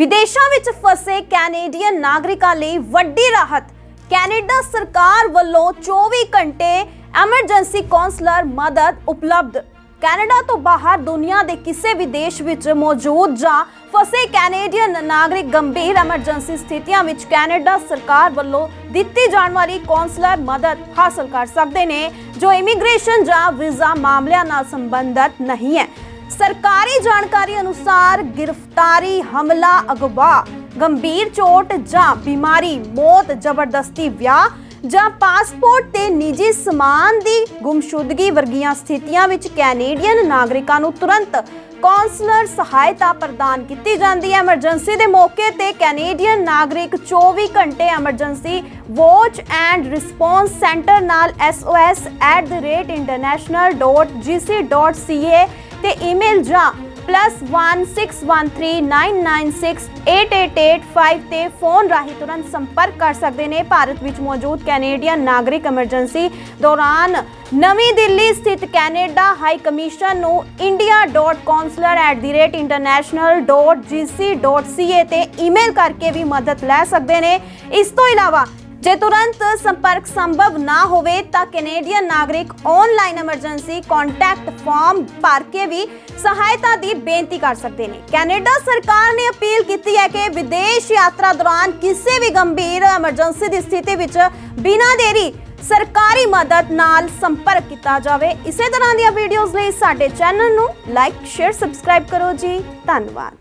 ਵਿਦੇਸ਼ਾਂ ਵਿੱਚ ਫਸੇ ਕੈਨੇਡੀਅਨ ਨਾਗਰਿਕਾਂ ਲਈ ਵੱਡੀ ਰਾਹਤ। ਕੈਨੇਡਾ ਸਰਕਾਰ ਵੱਲੋਂ 24 ਘੰਟੇ ਐਮਰਜੈਂਸੀ ਕੌਂਸਲਰ ਮਦਦ ਉਪਲਬਧ। ਕੈਨੇਡਾ ਤੋਂ ਬਾਹਰ ਦੁਨੀਆ ਦੇ ਕਿਸੇ ਵੀ ਦੇਸ਼ ਵਿੱਚ ਮੌਜੂਦ ਜਾਂ ਫਸੇ ਕੈਨੇਡੀਅਨ ਨਾਗਰਿਕ ਗੰਭੀਰ ਐਮਰਜੈਂਸੀ ਸਥਿਤੀਆਂ ਵਿੱਚ ਕੈਨੇਡਾ ਸਰਕਾਰ ਵੱਲੋਂ ਦਿੱਤੀ ਜਾਣ ਵਾਲੀ ਕੌਂਸਲਰ ਮਦਦ ਹਾਸਲ ਕਰ ਸਕਦੇ ਨੇ, ਜੋ ਇਮੀਗ੍ਰੇਸ਼ਨ ਜਾਂ ਵੀਜ਼ਾ ਮਾਮਲਿਆਂ ਨਾਲ ਸੰਬੰਧਤ ਨਹੀਂ ਹੈ। ਸਰਕਾਰੀ ਜਾਣਕਾਰੀ ਅਨੁਸਾਰ ਗ੍ਰਿਫਤਾਰੀ, ਹਮਲਾ, ਅਗਵਾ, ਗੰਭੀਰ ਚੋਟ ਜਾਂ ਬਿਮਾਰੀ, ਮੌਤ, ਜ਼ਬਰਦਸਤੀ ਵਿਆਹ ਜਾਂ ਪਾਸਪੋਰਟ ਤੇ ਨਿੱਜੀ ਸਮਾਨ ਦੀ ਗੁੰਮਸ਼ੁਦਗੀ ਵਰਗੀਆਂ ਸਥਿਤੀਆਂ ਵਿੱਚ ਕੈਨੇਡੀਅਨ ਨਾਗਰਿਕਾਂ ਨੂੰ ਤੁਰੰਤ ਕੌਂਸਲਰ ਸਹਾਇਤਾ ਪ੍ਰਦਾਨ ਕੀਤੀ ਜਾਂਦੀ ਹੈ। ਐਮਰਜੈਂਸੀ ਦੇ ਮੌਕੇ ਤੇ ਕੈਨੇਡੀਅਨ ਨਾਗਰਿਕ 24 ਘੰਟੇ emergency watch and response centre ਨਾਲ sos@international.gc.ca ਤੇ ਈਮੇਲ ਜਾਂ +161399688885 ਤੇ ਫੋਨ ਰਾਹੀਂ ਤੁਰੰਤ ਸੰਪਰਕ ਕਰ ਸਕਦੇ ਨੇ। ਭਾਰਤ ਵਿੱਚ ਮੌਜੂਦ ਕੈਨੇਡੀਅਨ ਨਾਗਰਿਕ ਐਮਰਜੈਂਸੀ ਦੌਰਾਨ ਨਵੀਂ ਦਿੱਲੀ ਸਥਿਤ ਕੈਨੇਡਾ ਹਾਈ ਕਮਿਸ਼ਨ ਨੂੰ india.consular@international.gc.ca ਤੇ ਈਮੇਲ ਕਰਕੇ ਵੀ ਮਦਦ ਲੈ ਸਕਦੇ ਨੇ। ਇਸ ਤੋਂ ਇਲਾਵਾ ਜੇ ਤੁਰੰਤ ਸੰਪਰਕ ਸੰਭਵ ਨਾ ਹੋਵੇ ਤਾਂ ਕੈਨੇਡੀਅਨ ਨਾਗਰਿਕ ਆਨਲਾਈਨ ਐਮਰਜੈਂਸੀ ਕੰਟੈਕਟ ਫਾਰਮ ਭਰ ਕੇ ਵੀ ਸਹਾਇਤਾ ਦੀ ਬੇਨਤੀ ਕਰ ਸਕਦੇ ਨੇ। ਕੈਨੇਡਾ ਸਰਕਾਰ ਨੇ ਅਪੀਲ ਕੀਤੀ ਹੈ ਕਿ ਵਿਦੇਸ਼ ਯਾਤਰਾ ਦੌਰਾਨ ਕਿਸੇ ਵੀ ਗੰਭੀਰ ਐਮਰਜੈਂਸੀ ਦੀ ਸਥਿਤੀ ਵਿੱਚ ਬਿਨਾਂ ਦੇਰੀ ਸਰਕਾਰੀ ਮਦਦ ਨਾਲ ਸੰਪਰਕ ਕੀਤਾ ਜਾਵੇ। ਇਸੇ ਤਰ੍ਹਾਂ ਦੀਆਂ ਵੀਡੀਓਜ਼ ਲਈ ਸਾਡੇ ਚੈਨਲ ਨੂੰ ਲਾਈਕ ਸ਼ੇਅਰ ਸਬਸਕ੍ਰਾਈਬ ਕਰੋ ਜੀ। ਧੰਨਵਾਦ।